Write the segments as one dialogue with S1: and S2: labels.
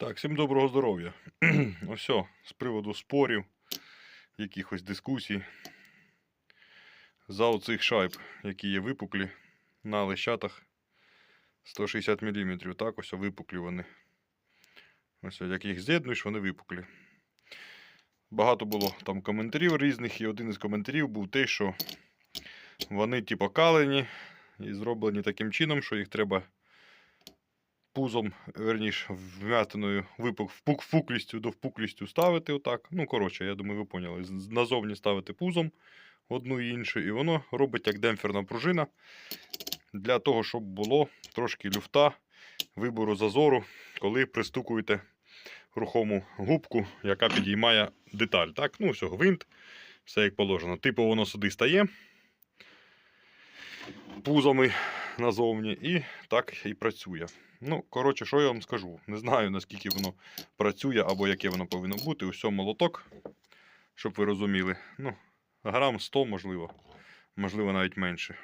S1: Так, всім доброго здоров'я. Ось з приводу спорів, якихось дискусій. За оцих шайб, які є випуклі на лещатах 160 мм. Так, ось випуклі вони. Ось, як їх з'єднуєш, вони випуклі. Багато було там коментарів різних, і один із коментарів був той, що вони типу калені і зроблені таким чином, що їх треба пузом, верніш, вмятиною випук, впук, впуклістю до впуклістю ставити отак. Ну, коротше, я думаю, ви поняли. Назовні ставити пузом одну і іншу, і воно робить як демпферна пружина для того, щоб було трошки люфта, вибору зазору, коли пристукуєте рухому губку, яка підіймає деталь. Так, ну все, гвинт, все як положено. Типу воно сюди стає пузами назовні, і так і працює. Ну, коротше, що я вам скажу? Не знаю, наскільки воно працює або яке воно повинно бути. Ось молоток, щоб ви розуміли. Ну, грам 100, можливо, можливо, навіть менше.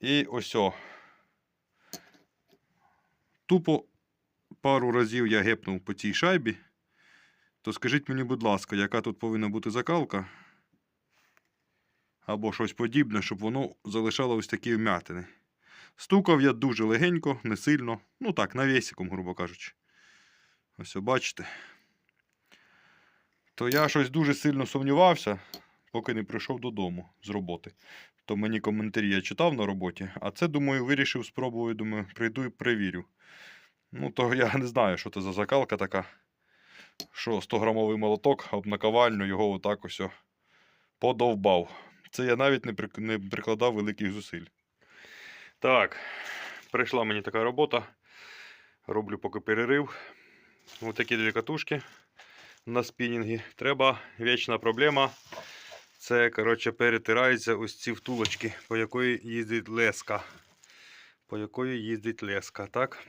S1: І ось. Тупо пару разів я гепнув по цій шайбі. То скажіть мені, будь ласка, яка тут повинна бути закалка? Або щось подібне, щоб воно залишало ось такі вмятини. Стукав я дуже легенько, не сильно. Ну так, навісиком, грубо кажучи. Ось, бачите. То я щось дуже сильно сумнівався, поки не прийшов додому з роботи. То мені коментарі я читав на роботі, а це, думаю, вирішив спробую, думаю, прийду і перевірю. Ну, то я не знаю, що це за закалка така. Що 100-грамовий молоток об наковальню його отак ось подовбав. Це я навіть не, прик- не прикладав великих зусиль. Так, прийшла мені така робота. Роблю поки перерив. Ось такі дві катушки на спінінгі. Треба вічна проблема. Це, коротше, перетираються ось ці втулочки, по якої їздить леска. По якої їздить леска, так?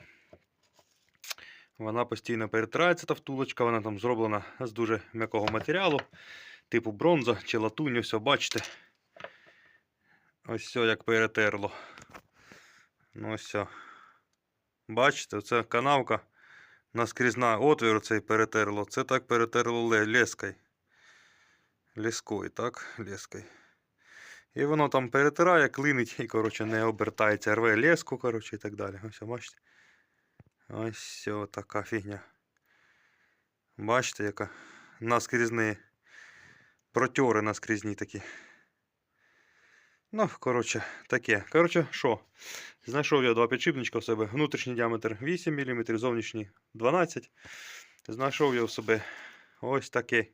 S1: Вона постійно перетирається, та втулочка, вона там зроблена з дуже м'якого матеріалу, типу бронза чи латунь, ось, бачите. Ось все як перетерло. Ну ось. о. Бачите, це канавка наскрізна отвір цей перетерло. Це так перетерло ле- лескою. Лескою, так? Лескою. І воно там перетирає, клинить і, коротше, не обертається, рве леску, коротше, і так далі. Ось, бачите? Ось все, така фігня. Бачите, яка наскрізні протьори наскрізні такі. Ну, коротше, таке. Коротше, що? Знайшов я два підшипничка в себе. Внутрішній діаметр 8 мм, зовнішній 12 Знайшов я в себе ось такий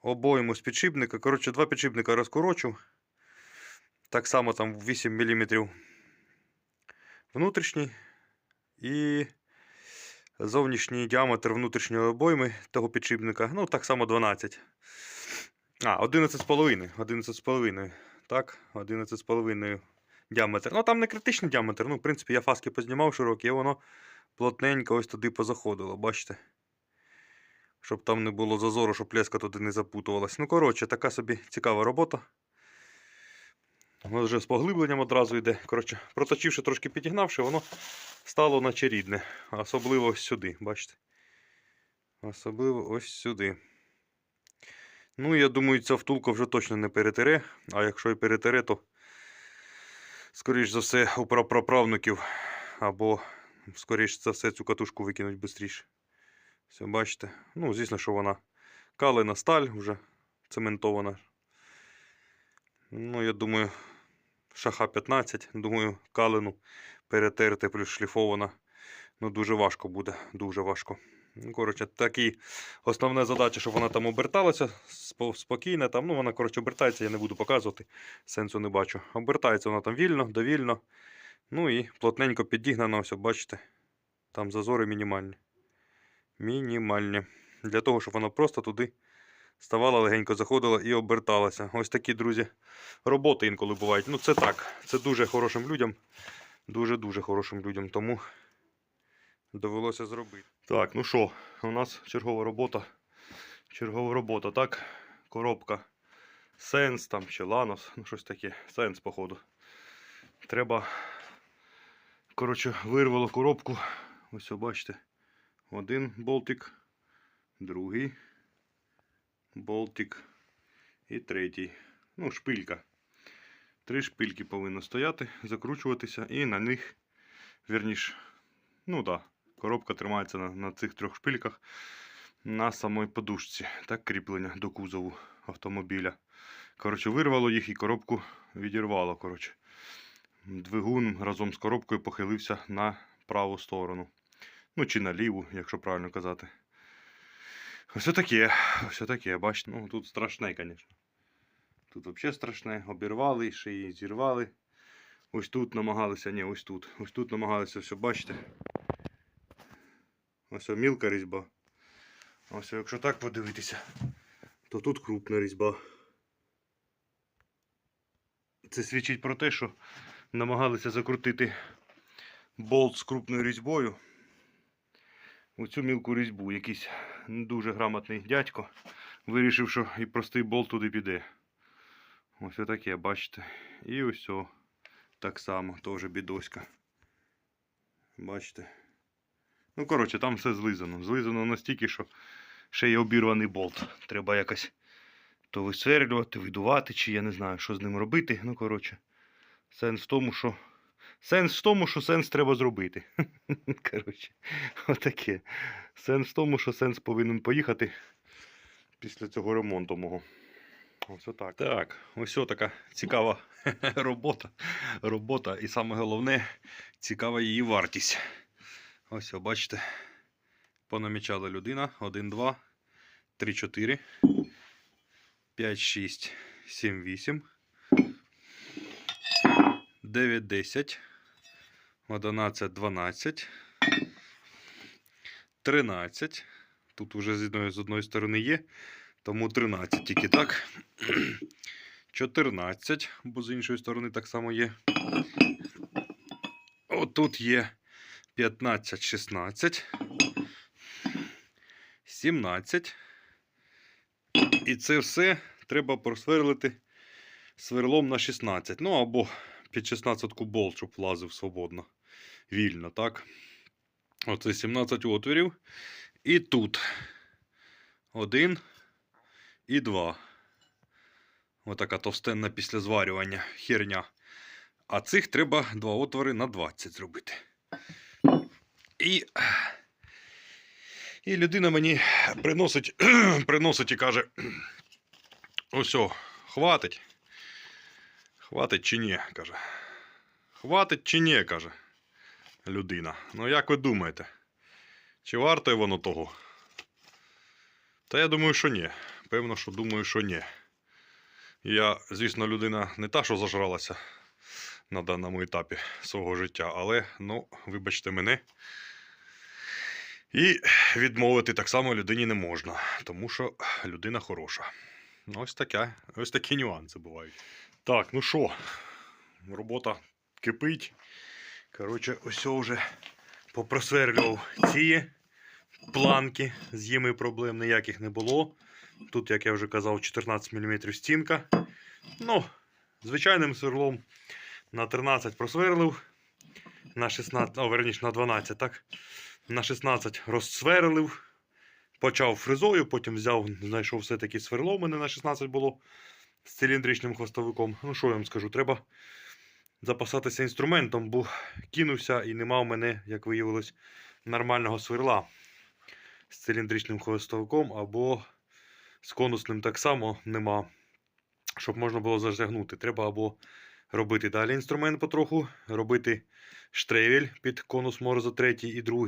S1: обойму з підшипника. Коротше, два підшипника розкорочу. Так само там 8 мм внутрішній і зовнішній діаметр внутрішньої обойми того підшипника. Ну, так само 12. А, 11,5. 11,5. Так, 11,5 діаметр. Ну, там не критичний діаметр. Ну, в принципі, я фаски познімав широкі, і воно плотненько ось туди позаходило, бачите? Щоб там не було зазору, щоб леска туди не запутувалась. Ну, коротше, така собі цікава робота. Воно вже з поглибленням одразу йде. Коротше, проточивши, трошки підігнавши, воно стало наче рідне. Особливо ось сюди, бачите? Особливо ось сюди. Ну, я думаю, ця втулка вже точно не перетере. А якщо і перетере, то, скоріш за все, у прапраправників або, скоріш за все, цю катушку викинуть швидше. Все, бачите? Ну, звісно, що вона калена сталь вже цементована. Ну, я думаю, шаха 15. Думаю, калену перетерти плюс шліфована. Ну, дуже важко буде, дуже важко. Коротше, такі основна задача, щоб вона там оберталася спокійно. Там, ну, вона, коротше, обертається, я не буду показувати, сенсу не бачу. Обертається вона там вільно, довільно. Ну і плотненько підігнано, ось, бачите, там зазори мінімальні. Мінімальні. Для того, щоб воно просто туди ставала, легенько заходила і оберталася. Ось такі, друзі, роботи інколи бувають. Ну, це так. Це дуже хорошим людям. Дуже-дуже хорошим людям. Тому довелося зробити. Так, ну що, у нас чергова робота. Чергова робота, так? Коробка Сенс там чи Ланос, ну щось таке. Сенс, походу. Треба. Коротше, вирвало коробку. Ось, бачите. Один болтик, другий болтик і третій. Ну, шпилька. Три шпильки повинно стояти, закручуватися, і на них, вірніш, ну так, да, коробка тримається на, на цих трьох шпильках на самій подушці. Так, кріплення до кузову автомобіля. Коротше, вирвало їх і коробку відірвало. Коротше. Двигун разом з коробкою похилився на праву сторону. Ну, чи на ліву, якщо правильно казати. Все таке, все таке, бачите, ну тут страшне, звісно. Тут взагалі страшне. Обірвали, ще її зірвали. Ось тут намагалися, ні, ось тут. Ось тут намагалися все, бачите. Ось мілка різьба. Ось якщо так подивитися, то тут крупна різьба. Це свідчить про те, що намагалися закрутити болт з крупною різьбою. У цю мілку різьбу якийсь не дуже грамотний дядько вирішив, що і простий болт туди піде. Ось таке, бачите. І ось так само, теж бідоська. Бачите. Ну, коротше, там все злизано. Злизано настільки, що ще є обірваний болт. Треба якось то висверлювати, видувати, чи я не знаю, що з ним робити. Ну, коротше, сенс в тому, що. Сенс в тому, що сенс треба зробити. Коротше, отаке. Сенс в тому, що сенс повинен поїхати після цього ремонту мого. Ось отак. Так, ось така цікава робота. Робота. І саме головне, цікава її вартість. Ось, бачите, понамічала людина. 1, 2, 3, 4, 5, 6, 7, 8, 9, 10, 11, 12, 13. Тут уже з одної, з одної сторони є, тому 13 тільки так. 14, бо з іншої сторони так само є. Отут є 15, 16, 17. І це все треба просверлити сверлом на 16. Ну або під 16 болт, щоб влазив свободно, вільно, так? Оце 17 отворів. І тут один і два. Отака товстенна після зварювання херня. А цих треба два отвори на 20 зробити. І, і людина мені приносить, приносить і каже: ось, хватить. Хватить чи ні, каже. Хватить чи ні, каже людина. Ну, як ви думаєте? Чи варто воно того? Та я думаю, що ні. Певно, що думаю, що ні. Я, звісно, людина не та, що зажралася на даному етапі свого життя, але, ну, вибачте мене. І відмовити так само людині не можна, тому що людина хороша. Ну, ось таке, ось такі нюанси бувають. Так, ну що, робота кипить. Коротше, ось вже попросверлював ці планки, з їми проблем ніяких не було. Тут, як я вже казав, 14 мм стінка. Ну, звичайним сверлом на 13 просверлив, на 16, о, верніше, на 12, так? На 16 розсверлив, почав фрезою, потім взяв, знайшов все-таки сверло, у мене на 16 було з циліндричним хвостовиком. Ну, що я вам скажу, треба запасатися інструментом, бо кинувся і нема у мене, як виявилось, нормального сверла з циліндричним хвостовиком або з конусним так само нема, щоб можна було застягнути. Треба або робити далі інструмент потроху, робити штревель під конус Морза 3 і 2.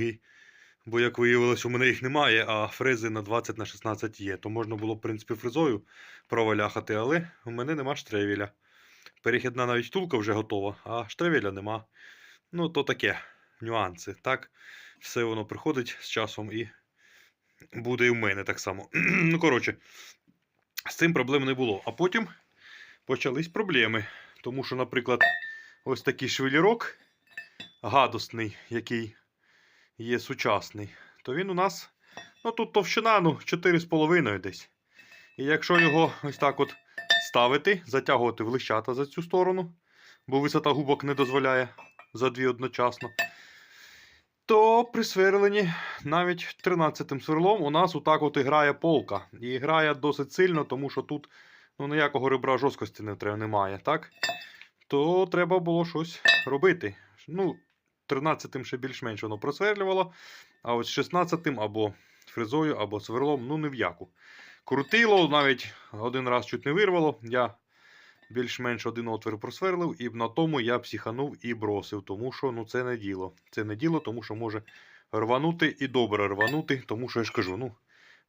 S1: Бо, як виявилось, у мене їх немає, а фрези на 20 на 16 є. То можна було, в принципі, фрезою проваляхати, але у мене нема штревеля. Перехідна навіть втулка вже готова, а штревеля нема. Ну, то таке нюанси. Так, все воно приходить з часом і буде і в мене так само. ну, коротше, з цим проблем не було. А потім почались проблеми. Тому що, наприклад, ось такий швелірок гадосний, який є сучасний, то він у нас, ну тут товщина, ну, 4,5 десь. І якщо його ось так от ставити, затягувати в лищата за цю сторону, бо висота губок не дозволяє за дві одночасно. то при сверленні навіть 13 м сверлом у нас отак от і грає полка. І грає досить сильно, тому що тут ну, ніякого ребра жорсткості не треба, немає, так? То треба було щось робити. Ну, 13-тим ще більш-менш воно просверлювало, а ось 16-тим або фрезою, або сверлом, ну не в яку. Крутило, навіть один раз чуть не вирвало. Я більш-менш один отвір просверлив, і на тому я психанув і бросив, тому що ну, це не діло. Це не діло, тому що може рванути і добре рванути, тому що я ж кажу, ну,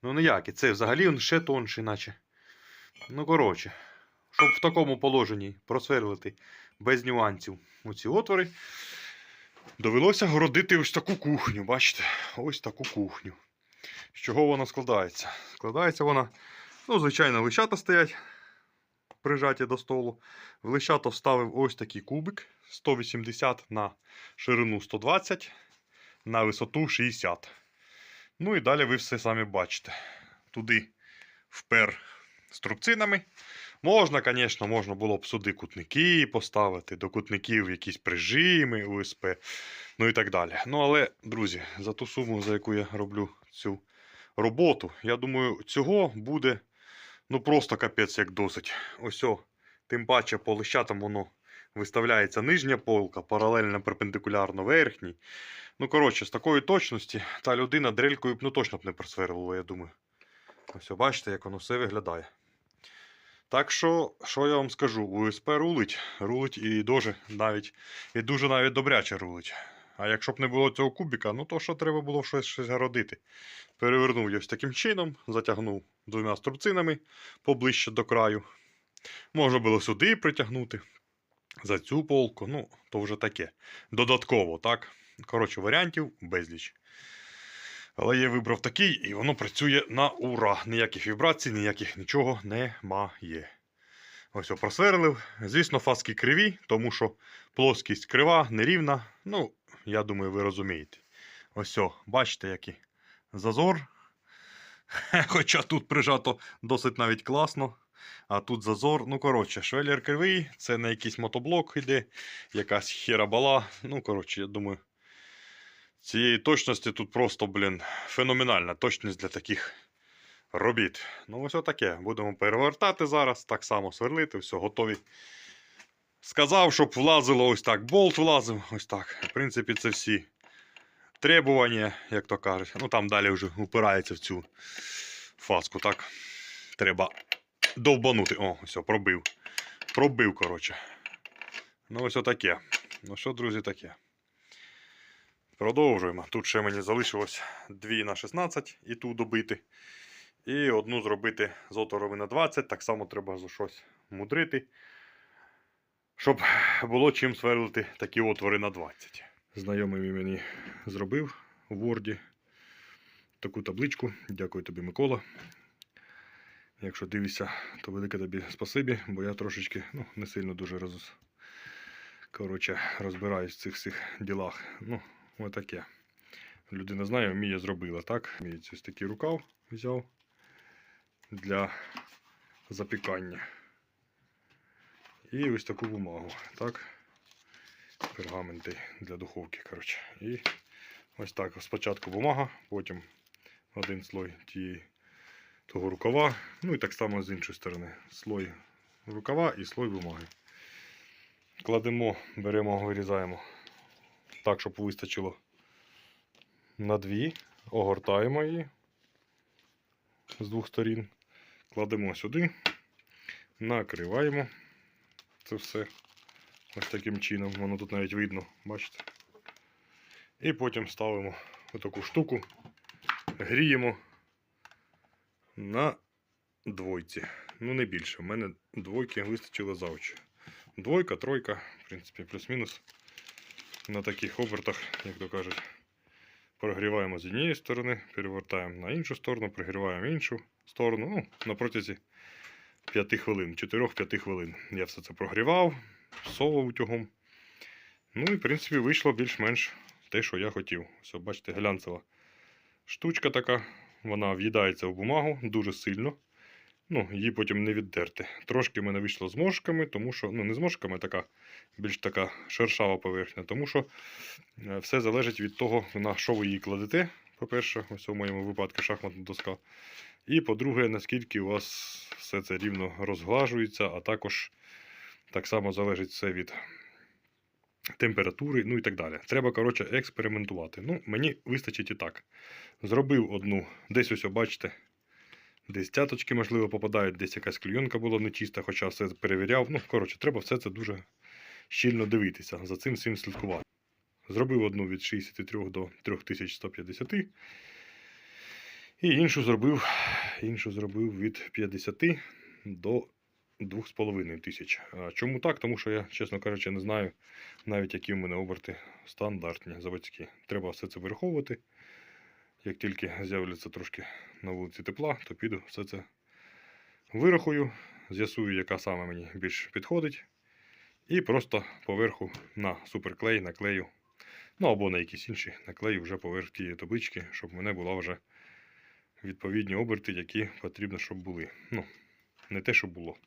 S1: ну ніякі. Це взагалі він ще тонший, наче. Ну, коротше, щоб в такому положенні просверлити без нюансів оці отвори, довелося городити ось таку кухню. Бачите? Ось таку кухню. З чого вона складається? Складається вона, ну, звичайно, лищата стоять прижаті до столу. В лищато вставив ось такий кубик 180 на ширину 120, на висоту 60. Ну і далі ви все самі бачите. Туди впер струбцинами. Можна, звісно, можна було б сюди кутники поставити, до кутників якісь прижими УСП, ну і так далі. Ну, але, друзі, за ту суму, за яку я роблю цю роботу, я думаю, цього буде ну просто капець як досить. Ось о, тим паче по лищатам воно виставляється нижня полка, паралельно перпендикулярно верхній. Ну, коротше, з такої точності та людина дрелькою б ну точно б не просверлила, я думаю. Ось, бачите, як воно все виглядає. Так що, що я вам скажу, УСП рулить, рулить і дуже навіть, і дуже навіть добряче рулить. А якщо б не було цього кубіка, ну то що треба було щось, щось городити. Перевернув ось таким чином, затягнув двома струбцинами поближче до краю. Можна було сюди притягнути за цю полку, ну, то вже таке. Додатково, так? Коротше, варіантів безліч. Але я вибрав такий, і воно працює на ура. Ніяких вібрацій, ніяких нічого немає. Ось просверлив. Звісно, фаски криві, тому що плоскість крива, нерівна. Ну, я думаю, ви розумієте. Ось, о, бачите, який зазор. Хоча тут прижато досить навіть класно. А тут зазор. Ну, коротше, швеллер кривий, це на якийсь мотоблок йде, якась херабала. Ну, коротше, я думаю, цієї точності тут просто, блін, феноменальна точність для таких робіт. Ну, ось отаке. Будемо перевертати зараз, так само сверлити, все, готові. Сказав, щоб влазило ось так. Болт влазив, ось так. В принципі, це всі требування, як то кажуть. Ну там далі вже упирається в цю фаску, так. Треба довбанути. О, все, пробив. Пробив, коротше. Ну, ось отаке. Ну що, друзі, таке. Продовжуємо. Тут ще мені залишилось 2 на 16 і ту добити. І одну зробити з отворови на 20. Так само треба за щось мудрити. Щоб було чим сверлити такі отвори на 20. Знайомий мені зробив у Word таку табличку. Дякую тобі, Микола. Якщо дивишся, то велике тобі спасибі, бо я трошечки ну, не сильно дуже роз... Коротше, розбираюсь в цих всіх ділах. Ну, отаке. Людина знає, вміє зробила, так? Ось такий рукав взяв для запікання. І ось таку бумагу, так? Пергаменти для духовки, коротше. І ось так. Спочатку бумага, потім один слой тієї того рукава. Ну і так само з іншої сторони. Слой рукава і слой бумаги. Кладемо, беремо, вирізаємо так, щоб вистачило на дві. Огортаємо її з двох сторін. Кладемо сюди, накриваємо це все ось таким чином. Воно тут навіть видно, бачите? І потім ставимо отаку штуку, гріємо на двойці. Ну, не більше. У мене двойки вистачило завжди. Двойка, тройка, в принципі, плюс-мінус. На таких обертах, як то кажуть, прогріваємо з однієї сторони, перевертаємо на іншу сторону, прогріваємо іншу сторону. Ну, на протязі 5 хвилин, 4-5 хвилин. Я все це прогрівав, совав утюгом. Ну і, в принципі, вийшло більш-менш те, що я хотів. Все, бачите, глянцева штучка така. Вона в'їдається в бумагу дуже сильно. Ну, її потім не віддерти. Трошки в мене вийшло з мошками, тому що, ну, не з мошками, така більш така шершава поверхня, тому що е, все залежить від того, на що ви її кладете. По-перше, ось у моєму випадку шахматна доска. І по-друге, наскільки у вас все це рівно розглажується, а також так само залежить все від температури, ну і так далі. Треба, коротше, експериментувати. Ну, мені вистачить і так. Зробив одну, десь ось, бачите, десь цяточки, можливо, попадають, десь якась клейонка була нечиста, хоча все перевіряв. Ну, коротше, треба все це дуже щільно дивитися, за цим всім слідкувати. Зробив одну від 63 до 3150. І іншу зробив, іншу зробив від 50 до 2,5 тисяч. Чому так? Тому що я, чесно кажучи, не знаю навіть, які в мене оберти стандартні заводські. Треба все це вираховувати. Як тільки з'являться трошки на вулиці тепла, то піду все це вирахую, з'ясую, яка саме мені більш підходить. І просто поверху на суперклей наклею. Ну або на якісь інші наклею вже поверх тієї таблички, щоб в мене була вже відповідні оберти, які потрібно, щоб були. Ну, не те, що було.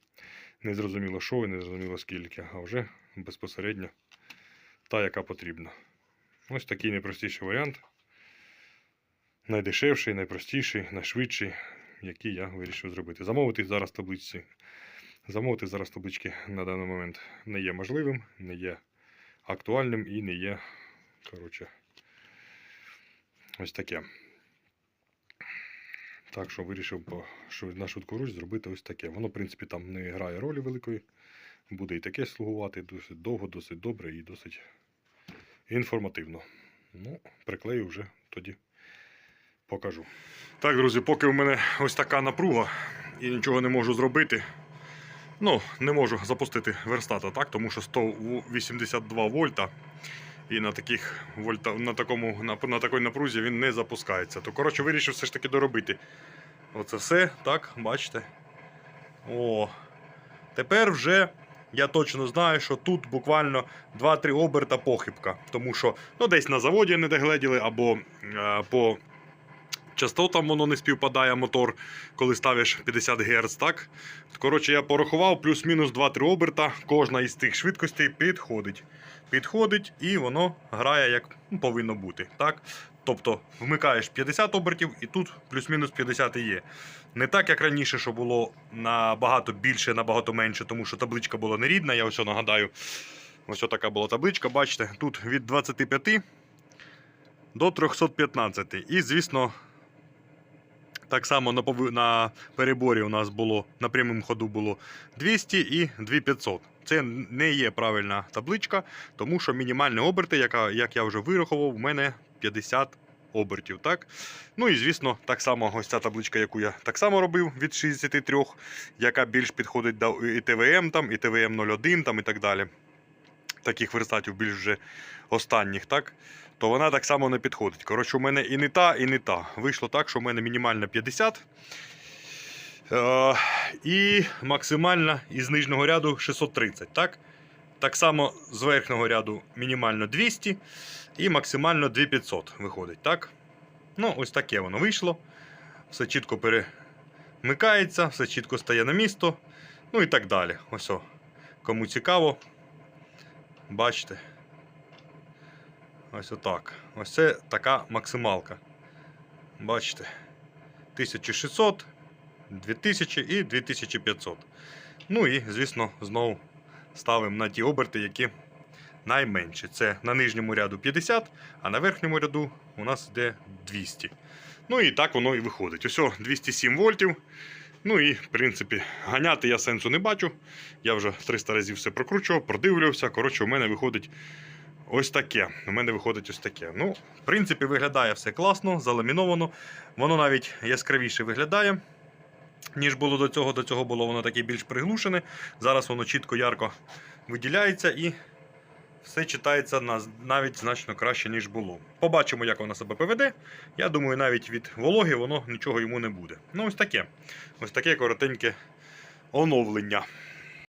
S1: Не зрозуміло, що і не зрозуміло скільки, а вже безпосередньо та, яка потрібна. Ось такий найпростіший варіант. Найдешевший, найпростіший, найшвидший, який я вирішив зробити. Замовити зараз табличці. Замовити зараз таблички на даний момент не є можливим, не є актуальним і не є, коротше, ось таке. Так що вирішив що на швидку руч зробити ось таке. Воно, в принципі, там не грає ролі великої. Буде і таке слугувати досить довго, досить добре і досить інформативно. Ну, приклею вже тоді покажу. Так, друзі, поки в мене ось така напруга і нічого не можу зробити. Ну, не можу запустити верстата, так, тому що 182 вольта. І на таких вольта, на, такому, на, на такій напрузі він не запускається. То, коротше, вирішив все ж таки доробити. Оце все, так, бачите. О. Тепер вже я точно знаю, що тут буквально 2-3 оберта похибка. Тому що ну, десь на заводі не догледіли, або е, по частотам воно не співпадає мотор, коли ставиш 50 Гц, так? Коротше, я порахував плюс-мінус 2-3 оберта. Кожна із тих швидкостей підходить. Підходить і воно грає як повинно бути. так? Тобто вмикаєш 50 обертів і тут плюс-мінус 50 і є. Не так, як раніше, що було набагато більше, набагато менше, тому що табличка була нерідна. Я ось нагадаю, ось така була табличка. Бачите, тут від 25 до 315. І, звісно, так само на, на переборі у нас було на прямому ходу було 200 і 2500. Це не є правильна табличка, тому що мінімальні оберти, яка, як я вже вирахував, у мене 50 обертів. Так? Ну і звісно, так само ось ця табличка, яку я так само робив від 63, яка більш підходить до і ТВМ, там, і ТВМ 01 там, і так далі. Таких верстатів більш вже останніх, так? То вона так само не підходить. Коротше, у мене і не та, і не та. Вийшло так, що у мене мінімальна 50. Е, і максимальна із нижнього ряду 630. Так? так само з верхнього ряду мінімально 200 і максимально 2500 виходить. так? Ну, ось таке воно вийшло. Все чітко перемикається, все чітко стає на місто. Ну і так далі. Ось о. Кому цікаво, бачите. Ось отак. Ось це така максималка. Бачите? 1600, 2000 і 2500. Ну і, звісно, знову ставимо на ті оберти, які найменші. Це на нижньому ряду 50, а на верхньому ряду у нас йде 200. Ну і так воно і виходить. Ось 207 вольтів. Ну і, в принципі, ганяти я сенсу не бачу. Я вже 300 разів все прокручував, продивлювався. Коротше, у мене виходить ось таке. У мене виходить ось таке. Ну, в принципі, виглядає все класно, заламіновано. Воно навіть яскравіше виглядає, ніж було до цього. До цього було воно таке більш приглушене. Зараз воно чітко ярко виділяється і все читається на- навіть значно краще, ніж було. Побачимо, як воно себе поведе. Я думаю, навіть від вологи воно нічого йому не буде. Ну, ось таке. Ось таке коротеньке оновлення.